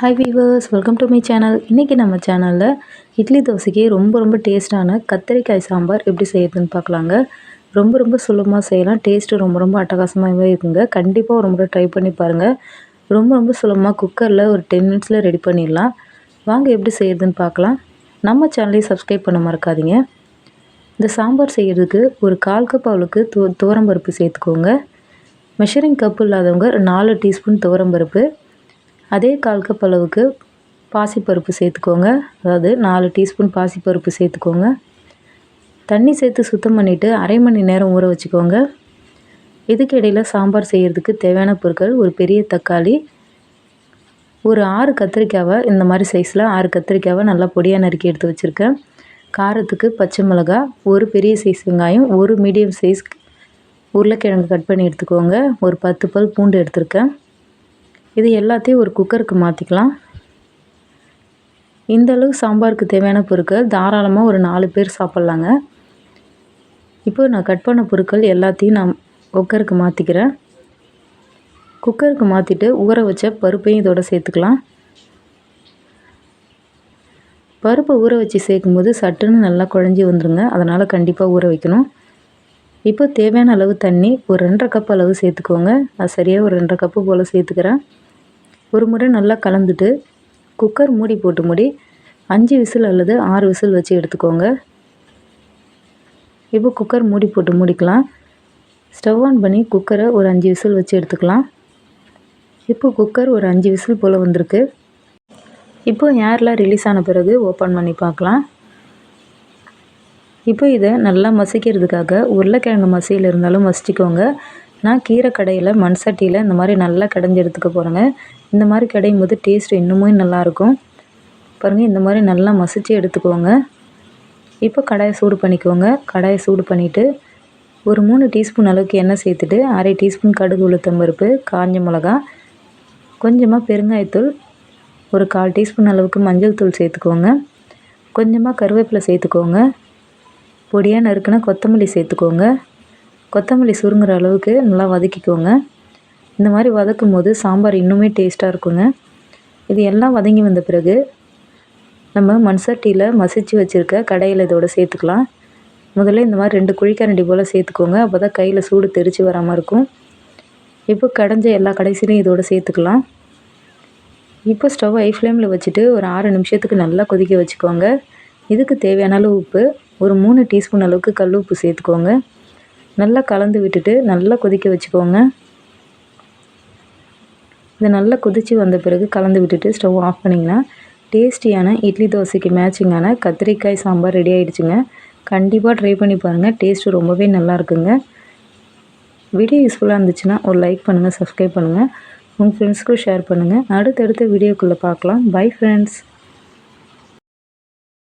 Hi viewers welcome to my channel இன்றைக்கி நம்ம சேனலில் இட்லி தோசைக்கு ரொம்ப ரொம்ப டேஸ்ட்டான கத்திரிக்காய் சாம்பார் எப்படி செய்யறதுன்னு பார்க்கலாங்க. ரொம்ப ரொம்ப சுலபமாக செய்யலாம். டேஸ்ட்டு ரொம்ப ரொம்ப அட்டகாசமாகவே இருக்குங்க. கண்டிப்பாக ஒரு முறை ட்ரை பண்ணி பாருங்கள் ரொம்ப ரொம்ப சுலபமாக குக்கரில் ஒரு டென் மினிட்ஸில் ரெடி பண்ணிடலாம். வாங்க எப்படி செய்யறதுன்னு பார்க்கலாம். நம்ம சேனலையும் சப்ஸ்கிரைப் பண்ண மறக்காதீங்க. இந்த சாம்பார் செய்கிறதுக்கு ஒரு கால் கப் அவளுக்கு தோ துவரம்பருப்பு சேர்த்துக்கோங்க. மெஷரிங் கப் இல்லாதவங்க நாலு டீஸ்பூன் துவரம்பருப்பு. அதே கால் கப் அளவுக்கு பாசிப்பருப்பு சேர்த்துக்கோங்க. அதாவது நாலு டீஸ்பூன் பாசிப்பருப்பு சேர்த்துக்கோங்க. தண்ணி சேர்த்து சுத்தம் பண்ணிவிட்டு அரை மணி நேரம் ஊற வச்சுக்கோங்க. இதுக்கு இடையில் சாம்பார் செய்கிறதுக்கு தேவையான பொருட்கள் ஒரு பெரிய தக்காளி ஒரு ஆறு கத்திரிக்காவை இந்த மாதிரி சைஸில் ஆறு கத்திரிக்காவை நல்லா பொடியாக நறுக்கி எடுத்து வச்சுருக்கேன். காரத்துக்கு பச்சை மிளகா ஒரு பெரிய சைஸ் வெங்காயம் ஒரு மீடியம் சைஸ் உருளைக்கிழங்கு கட் பண்ணி எடுத்துக்கோங்க. ஒரு பத்து பல் பூண்டு எடுத்திருக்கேன். இது எல்லாத்தையும் ஒரு குக்கருக்கு மாற்றிக்கலாம் இந்த அளவு சாம்பாருக்கு தேவையான பொருட்கள் தாராளமாக ஒரு நாலு பேர் சாப்பிட்லாங்க. இப்போ நான் கட் பண்ண பொருட்கள் எல்லாத்தையும் நான் குக்கருக்கு மாற்றிக்கிறேன் குக்கருக்கு மாற்றிட்டு ஊற வச்ச பருப்பையும் இதோட சேர்த்துக்கலாம். பருப்பை ஊற வச்சு சேர்க்கும்போது சட்டுன்னு நல்லா குழஞ்சி வந்துடுங்க அதனால் கண்டிப்பாக ஊற வைக்கணும். இப்போ தேவையான அளவு தண்ணி ஒரு ரெண்டரை கப் அளவு சேர்த்துக்கோங்க. அது சரியாக ஒரு ரெண்டரை கப்பு போல் சேர்த்துக்கிறேன். ஒரு முறை நல்லா கலந்துட்டு குக்கர் மூடி போட்டு மூடி அஞ்சு விசில் அல்லது ஆறு விசில் வச்சு எடுத்துக்கோங்க. இப்போ குக்கர் மூடி போட்டு மூடிக்கலாம். ஸ்டவ் ஆன் பண்ணி குக்கரை ஒரு அஞ்சு விசில் வச்சு எடுத்துக்கலாம். இப்போ குக்கர் ஒரு அஞ்சு விசில் போல் வந்திருக்கு. இப்போ ஏர்லாம் ரிலீஸ் ஆன பிறகு ஓப்பன் பண்ணி பார்க்கலாம். இப்போ இதை நல்லா மசிக்கிறதுக்காக உருளைக்கிழங்கு மசியில் இருந்தாலும் மசிச்சுக்கோங்க. நான் கீரை கடையில் மண் சட்டியில் இந்த மாதிரி நல்லா கடைஞ்சி எடுத்துக்க போகிறேங்க இந்த மாதிரி கிடையும் போது டேஸ்ட் இன்னமும் நல்லாயிருக்கும் பாருங்கள் இந்த மாதிரி நல்லா மசித்து எடுத்துக்கோங்க. இப்போ கடாயை சூடு பண்ணிக்கோங்க. கடாயை சூடு பண்ணிவிட்டு ஒரு மூணு டீஸ்பூன் அளவுக்கு எண்ணெய் சேர்த்துட்டு அரை டீஸ்பூன் கடுகு உளுத்தம்பருப்பு காஞ்ச மிளகா கொஞ்சமாக பெருங்காயத்தூள் ஒரு கால் டீஸ்பூன் அளவுக்கு மஞ்சள் தூள் சேர்த்துக்கோங்க. கொஞ்சமாக கருவேப்பிலை சேர்த்துக்கோங்க. பொடியாக நறுக்குனா கொத்தமல்லி சேர்த்துக்கோங்க. கொத்தமல்லி சுருங்குற அளவுக்கு நல்லா வதக்கிக்கோங்க. இந்த மாதிரி வதக்கும் போது சாம்பார் இன்னுமே டேஸ்ட்டாக இருக்குங்க. இது எல்லாம் வதங்கி வந்த பிறகு நம்ம மண் சட்டியில் மசிச்சு வச்சுருக்க கடையில் இதோட சேர்த்துக்கலாம். முதல்ல இந்த மாதிரி ரெண்டு குழிக்கரண்டி போல் சேர்த்துக்கோங்க. அப்போ தான் கையில் சூடு தெரித்து வராமல் இருக்கும். இப்போ கடைஞ்ச எல்லா கடைசிலையும் இதோட சேர்த்துக்கலாம். இப்போ ஸ்டவ் ஐ ஃப்ளேமில் வச்சுட்டு ஒரு ஆறு நிமிஷத்துக்கு நல்லா கொதிக்க வச்சுக்கோங்க. இதுக்கு தேவையான அளவு உப்பு ஒரு மூணு டீஸ்பூன் அளவுக்கு கல் உப்பு சேர்த்துக்கோங்க. நல்லா கலந்து விட்டுட்டு நல்லா கொதிக்க வச்சுக்கோங்க. இதை நல்லா கொதித்து வந்த பிறகு கலந்து விட்டுட்டு ஸ்டவ் ஆஃப் பண்ணிங்கன்னா டேஸ்டியான இட்லி தோசைக்கு மேட்சிங்கான கத்திரிக்காய் சாம்பார் ரெடி ஆகிடுச்சுங்க கண்டிப்பாக ட்ரை பண்ணி பாருங்கள் டேஸ்ட்டு ரொம்பவே நல்லா இருக்குங்க. வீடியோ யூஸ்ஃபுல்லாக இருந்துச்சுன்னா ஒரு லைக் பண்ணுங்கள் சப்ஸ்கிரைப் பண்ணுங்கள் உங்கள் ஃப்ரெண்ட்ஸ்க்கும் ஷேர் பண்ணுங்கள் அடுத்தடுத்த வீடியோக்குள்ளே பார்க்கலாம். Bye friends